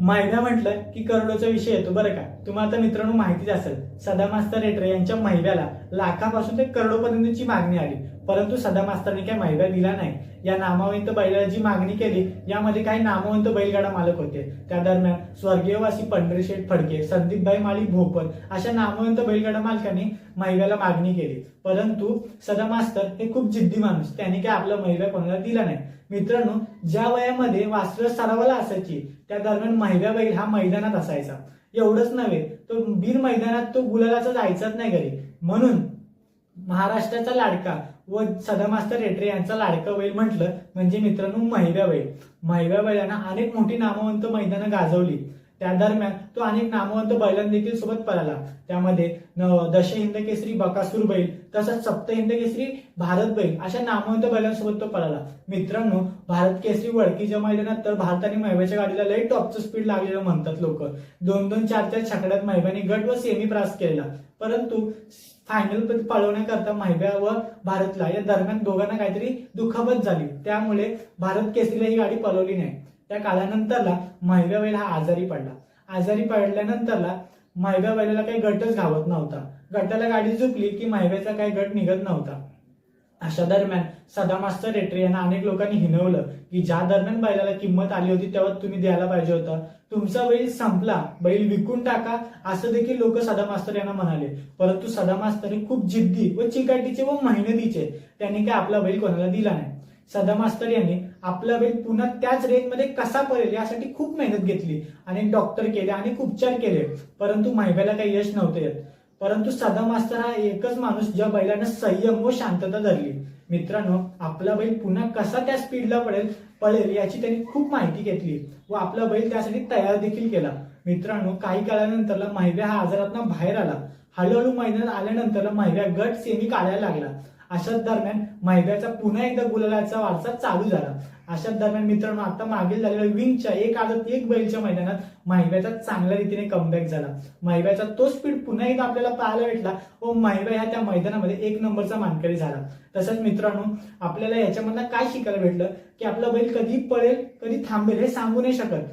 महिना म्हटलं की करोडोचा विषय येतो बरं का. तुम्हाला आता मित्रांनो माहितीच असेल सदा मास्तर रेटरे यांच्या महिव्याला लाखापासून ते करोडोपर्यंतची मागणी आली. परंतु सदा मास्तरने काही महिव्या दिला नाही. या नामवंत बैलाला जी मागणी केली यामध्ये काही नामवंत बैलगाडा मालक होते. त्या दरम्यान स्वर्गीयवासी पंढरीशेठ फडके संदीपभाई माळी भोपल अशा नामवंत बैलगाडा मालकांनी महिव्याला मागणी केली. परंतु सदा मास्तर हे खूप जिद्दी माणूस. त्यांनी काय आपला महिव्या कोणाला दिला नाही. मित्रांनो ज्या वयामध्ये वास्त्र सरावाला असायची त्या दरम्यान महिव्या बैल हा मैदानात असायचा. एवढंच नव्हे तो बीर मैदानात तो गुलालाचा जायचाच नाही घरी. म्हणून महाराष्ट्राचा लाडका व सदा मास्तर रेटरे यांचा लाडका बैल म्हटलं म्हणजे मित्रांनो महिव्या बैल. महिव्या बैलांना अनेक मोठी नामवंत मैदानं गाजवली. त्या दरम्यान तो अनेक नामवंत बैलां देखील सोबत पळाला. त्यामध्ये दश दशहिंद केसरी बकासूर बैल तसंच सप्तहिंद केसरी भारत बैल अशा नामवंत बैलांसोबत तो पळाला. मित्रांनो भारत केसरी वडकीच्या मैदानात तर भारताने मैव्याच्या गाडीला लई टॉपचं स्पीड लागलेलं म्हणतात लोक. दोन दोन चार चार छकड्यात महिव्याने गट व सेमी प्रास केलेला. परंतु फायनल पळवण्याकरता महिब्या व भारतला या दरम्यान दोघांना काहीतरी दुखापत झाली. त्यामुळे भारत केसरीला ही गाडी पळवली नाही. त्या काळानंतरला महिब्या बैल हा आजारी पडला. आजारी पडल्यानंतरला महिब्या बैलाला काही गटच घावत नव्हता. गटाला गाडी झुकली की महिब्याचा काही गट निघत नव्हता. अशा दरम्यान सदा मास्तर रेटरे यांना अनेक लोकांनी हिनवलं की ज्या दरम्यान बैलाला किंमत आली होती तेव्हा तुम्ही द्यायला पाहिजे होता. तुमचा बैल संपला बैल विकून टाका असं देखील लोक सदा मास्तर यांना म्हणाले. परंतु सदा मास्तर हे खूप जिद्दी व चिकाटीचे व मेहनतीचे त्यांनी काय आपला बैल कोणाला दिला नाही. सदा मास्तर यांनी आपला बैल पुन्हा त्याच रेंजमध्ये कसा पडेल यासाठी खूप मेहनत घेतली आणि डॉक्टर केले आणि उपचार केले. परंतु महिब्याला काही यश नव्हते येत. परंतु सदा मास्तर हा एकच माणूस ज्या बैलानं संयम व शांतता धरली. मित्रांनो आपला बैल पुन्हा कसा त्या स्पीडला पडेल पळेल याची त्यांनी खूप माहिती घेतली व आपला बैल त्यासाठी तयार देखील केला. मित्रांनो काही काळानंतरला महिब्या हा आजारातून बाहेर आला. हळूहळू मैदानात आल्यानंतर महिब्या गट सेमी काढायला लागला. अशाच दरम्यान मायब्याचा पुन्हा एकदा गुलालाचा वारसा चालू झाला. अशाच दरम्यान मित्रांनो आता मागील झालेल्या विंगच्या एक आदत एक बैलच्या मैदानात माहिब्याचा चांगल्या रीतीने कमबॅक झाला. माहिब्याचा तो स्पीड पुन्हा एकदा आपल्याला पाहायला भेटला व महिब्या ह्या त्या मैदानामध्ये एक नंबरचा मानकरी झाला. तसंच मित्रांनो आपल्याला याच्यामधनं काय शिकायला भेटलं की आपला बैल कधी पळेल कधी थांबेल हे सांगू नाही शकत.